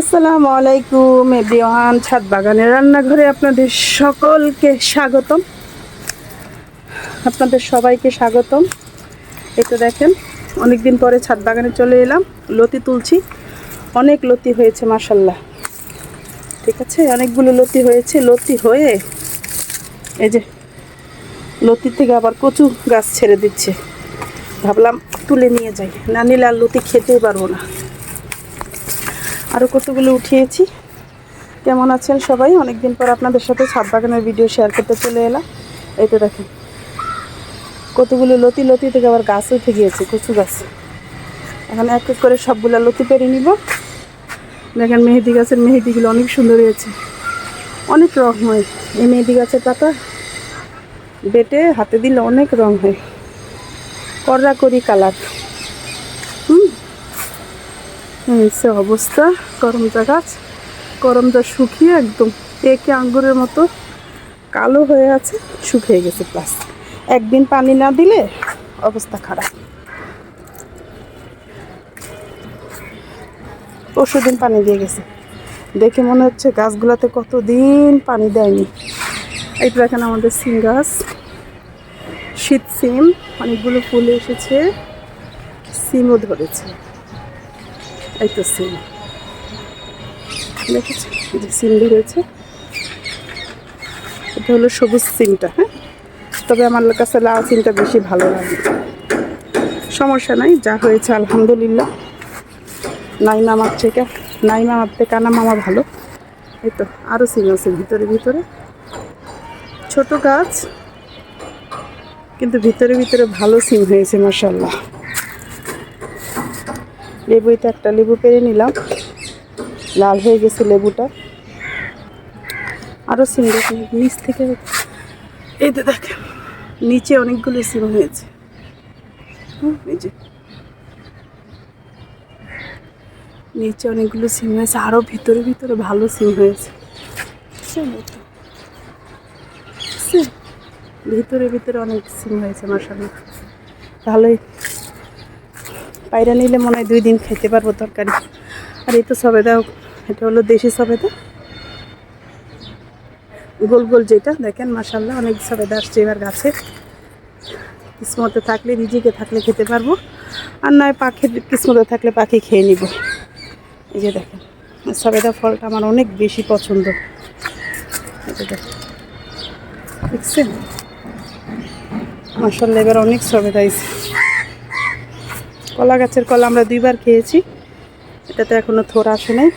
আসসালামু আলাইকুম এভরিওয়ান, ছাদ বাগানের রান্নাঘরে আপনাদের সকলকে স্বাগতম। আপনাদের সবাইকে স্বাগতম। এই তো দেখেন অনেক দিন পরে ছাদ বাগানে চলে এলাম, লতি তুলছি। অনেক লতি হয়েছে মাসাল্লাহ ঠিক আছে, অনেকগুলো লতি হয়েছে, লতি হয়ে এই যে লতি থেকে আবার কচু গাছ ছেড়ে দিচ্ছে। ভাবলাম তুলে নিয়ে যাই, না নিলে আর লতি খেতেই পারব না। আরও কতগুলো উঠিয়েছি। কেমন আছেন সবাই? অনেকদিন পর আপনাদের সাথে ছাদ বাগানের ভিডিও শেয়ার করতে চলে এলাম। এই তো দেখেন, কতগুলো লতি লতি থেকে আবার গাছ উঠে গিয়েছে, কচু গাছ। এখন এক এক করে সবগুলো লতি পেরে নিব। দেখেন মেহেদি গাছের মেহেদিগুলো অনেক সুন্দর হয়েছে। অনেক রং হয়। এই মেহেদি গাছের পাতা বেটে হাতে দিলে অনেক রং হয়। করি কালার। সে অবস্থা করমচা গাছ করমচা শুকিয়ে একদম একে আঙ্গুরের মতো কালো হয়ে আছে, শুকিয়ে গেছে প্লাস একদিন পানি না দিলে অবস্থা খারাপ। পরশু দিন পানি দিয়ে গেছে। দেখে মনে হচ্ছে গাছগুলোতে কতদিন পানি দেয়নি। তো দেখেন আমাদের সিম গাছ। শীত সিম, অনেকগুলো ফুল এসেছে, সিমও ধরেছে। এই তো সিম। দেখেছি যে সিম ধরেছে এটা হলো সবুজ সিমটা হ্যাঁ? তবে আমার কাছে লাল সিমটা বেশি ভালো লাগে। সমস্যা নাই, যা হয়েছে আলহামদুলিল্লাহ। নাইমা আমার থেকে, নাইমা আমার থেকে, কানা মামা ভালো। এই তো আরও সিম আছে ভিতরে ভিতরে। ছোট গাছ, কিন্তু ভিতরে ভিতরে ভালো সিম হয়েছে মাসাল্লাহ লেবুতে একটা লেবু পেরে নিলাম। লাল হয়ে গেছে লেবুটা। আরও সিম নিচ থেকে এই তো দেখেন, নিচে অনেকগুলো সিম হয়েছে। নিচে অনেকগুলো সিম হয়েছে আরও ভিতরে ভিতরে ভালো সিম হয়েছে। ভিতরে ভিতরে অনেক সিম হয়েছে মাসাল্লাহ ভালোই। পায়রা নিলে মনে হয় দুই দিন খেতে পারব তরকারি। আর এই তো সবেদা, এটা হলো দেশি সবেদা। গোল গোল যেটা, দেখেন মাসাল্লাহ অনেক সবেদা আসছে এবার গাছে। কিসমতে থাকলে, রিজিকে থাকলে খেতে পারব। আর নয়, পাখি, কিসমতে থাকলে পাখি খেয়ে নিব। এই যে দেখেন, সবেদা ফলটা আমার অনেক বেশি পছন্দ। দেখছেন? মাসাল্লাহ এবার অনেক সবেদা হয়েছে কলা গাছের কলা আমরা দুইবার খেয়েছি। এটাতে এখনও থোর আসে নাই।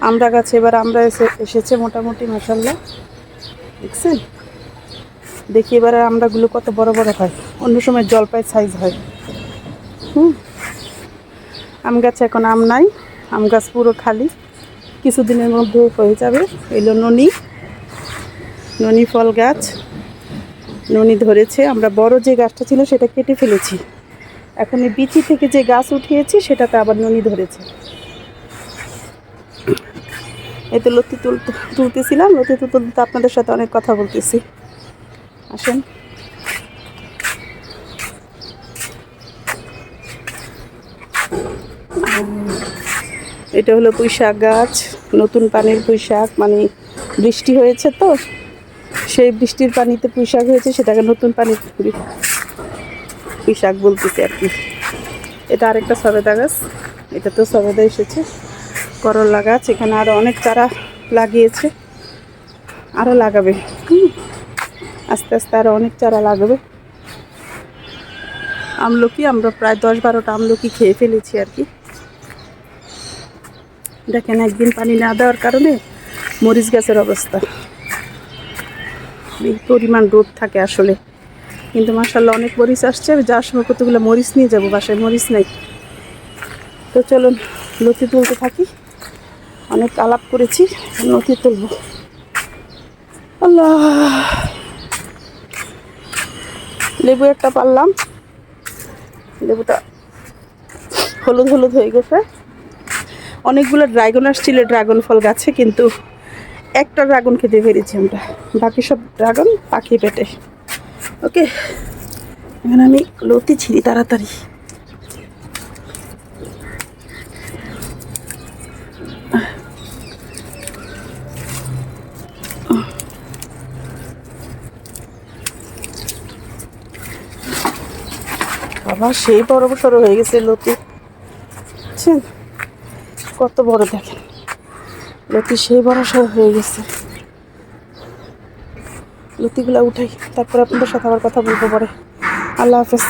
আমরা গাছে এবার আমরা এসে, এসেছে মোটামুটি মশাল্লা দেখছেন? দেখি এবার আমরাগুলো কত বড় বড় হয়। অন্য সময় জলপাই সাইজ হয়। হুম। আম গাছে এখন আম নাই। আম গাছ পুরো খালি। কিছুদিনের মধ্যে হয়ে যাবে। এলো ননি। ননি ফল গাছ। ননি ধরেছে। আমরা বড় যে গাছটা ছিল সেটা কেটে ফেলেছি। এখন এই বিচি থেকে যে গাছ উঠিয়েছি, সেটাতে আবার ননি ধরেছে। এই তো লতি তুলতে তুলতেছিলাম, লতি তুলতে আপনাদের সাথে অনেক কথা বলতেছি। আসেন। এটা হলো পুঁইশাক গাছ, নতুন পানির পুঁই পুঁইশাক মানে বৃষ্টি হয়েছে তো, সেই বৃষ্টির পানিতে পুঁইশাক হয়েছে, সেটাকে নতুন পানির পুঁইশাক বলতেছি আর কি। এটা আরেকটা সবেদা গাছ। এটা তো সবেদা এসেছে। করলা গাছ। এখানে আরও অনেক চারা লাগিয়েছে। আরও লাগাবে। আস্তে আস্তে আরও অনেক চারা লাগাবে। আমলকি, আমরা প্রায় দশ বারোটা আমলকি খেয়ে ফেলেছি আর কি। দেখেন, একদিন পানি না দেওয়ার কারণে মরিচ গাছের অবস্থা। এই পরিমাণ রোদ থাকে আসলে। কিন্তু মাসাল্লাহ অনেক মরিচ আসছে। যাওয়ার সময় কতগুলো মরিচ নিয়ে যাব, বাসায় মরিচ নেই। তো চলুন লতি তুলতে থাকি। অনেক আলাপ করেছি লতি তুলব। আল্লাহ। লেবু একটা পারলাম। লেবুটা হলুদ হলুদ হয়ে গেছে। অনেকগুলো ড্রাগন আসছিল, ড্রাগন ফল গাছে, কিন্তু একটা ড্রাগন খেতে পেরেছি আমরা। বাকি সব ড্রাগন পাখি পেটে। ওকে। এখানে আমি লতি ছিঁড়ি তাড়াতাড়ি। বাবা, সেই বড় সড়ো হয়ে গেছে লতি। কত বড় দেখেন। লতি সেই বড় সর হয়ে গেছে। লতিগুলো উঠাই তারপরে আপনাদের সাথে আবার কথা বলব পরে। আল্লাহ হাফেজ।